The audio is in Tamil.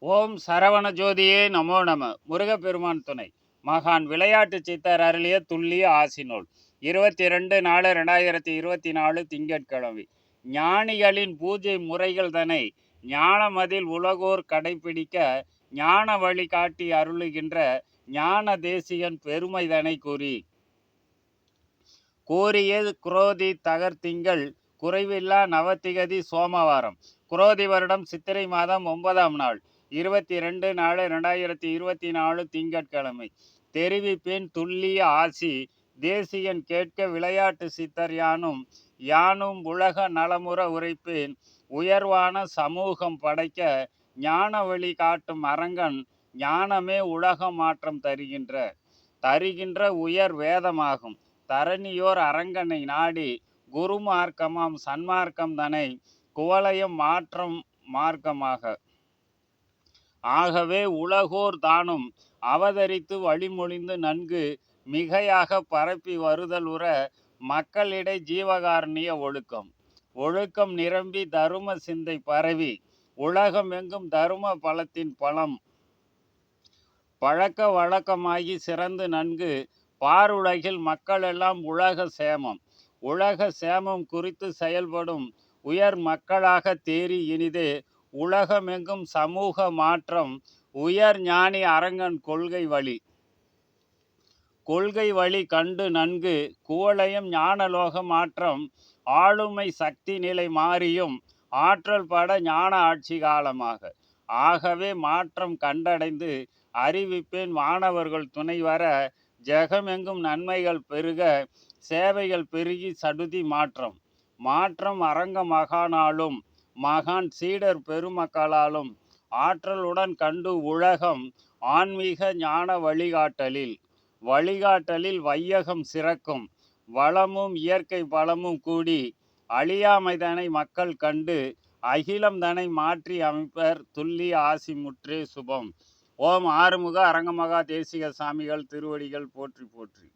ஓம் சரவண ஜோதியே நமோ நம. முருகப்பெருமான் துணை. மகான் விளையாட்டு சித்தர் அருளிய துல்லிய ஆசினோல் இருபத்தி ரெண்டு நாலு ரெண்டாயிரத்தி இருபத்தி நாலு திங்கட்கிழமை. ஞானிகளின் பூஜை முறைகள் தனை ஞானமதில் உலகோர் கடைபிடிக்க ஞான வழி காட்டி அருளுகின்ற ஞான தேசியன் பெருமைதனை கூறி. கூறியது குரோதி தகர்த்திங்கள் குறைவில்லா நவத்திகதி சோமவாரம். குரோதி வருடம் சித்திரை மாதம் ஒன்பதாம் நாள். இருபத்தி ரெண்டு நாலு ரெண்டாயிரத்தி இருபத்தி நாலு திங்கட்கிழமை. தெரிவிப்பின் துல்லிய ஆசி தேசியன் கேட்க விளையாட்டு சித்தர் யானும் யானும் உலக நலமுற உரைப்பின் உயர்வான சமூகம் படைக்க ஞான வழி காட்டும் அரங்கன் ஞானமே உலக மாற்றம் தருகின்ற தருகின்ற உயர் வேதமாகும். தரணியோர் அரங்கனை நாடி குருமார்க்கமாம் சன்மார்க்கம் தனை குவலயம் மாற்றம் மார்க்கமாக. ஆகவே உலகோர் தானும் அவதரித்து வழிமொழிந்து நன்கு மிகையாக பரப்பி வருதல் உற மக்களிடை ஜீவகாரணிய ஒழுக்கம். ஒழுக்கம் நிரம்பி தரும சிந்தை பரவி உலகம் எங்கும் தரும பலத்தின் பலம். பழக்க வழக்கமாகி சிறந்து நன்கு பாருலகில் மக்களெல்லாம் உலக சேமம். உலக சேமம் குறித்து செயல்படும் உயர் மக்களாக தேறி இனிதே உலகமெங்கும் சமூக மாற்றம் உயர் ஞானி அரங்கன் கொள்கை வழி. கொள்கை வழி கண்டு நன்கு குவளையும் ஞானலோக மாற்றம் ஆளுமை சக்தி நிலை மாறியும் ஆற்றல் பட ஞான ஆட்சி காலமாக. ஆகவே மாற்றம் கண்டடைந்து அறிவிப்பேன் மாணவர்கள் துணை வர ஜெகமெங்கும் நன்மைகள் பெருக சேவைகள் பெருகி சடுதி மாற்றம். மாற்றம் அரங்க மகானாலும் மகான் சீடர் பெருமக்களாலும் ஆற்றலுடன் கண்டு உலகம் ஆன்மீக ஞான வழிகாட்டலில். வழிகாட்டலில் வையகம் சிறக்கும். வளமும் இயற்கை பலமும் கூடி அழியாமைதனை மக்கள் கண்டு அகிலம் தனை மாற்றி அமைப்பர் துல்லிய ஆசி முற்றே சுபம். ஓம் ஆறுமுக அரங்கமகா தேசிக சாமிகள் திருவடிகள் போற்றி போற்றி.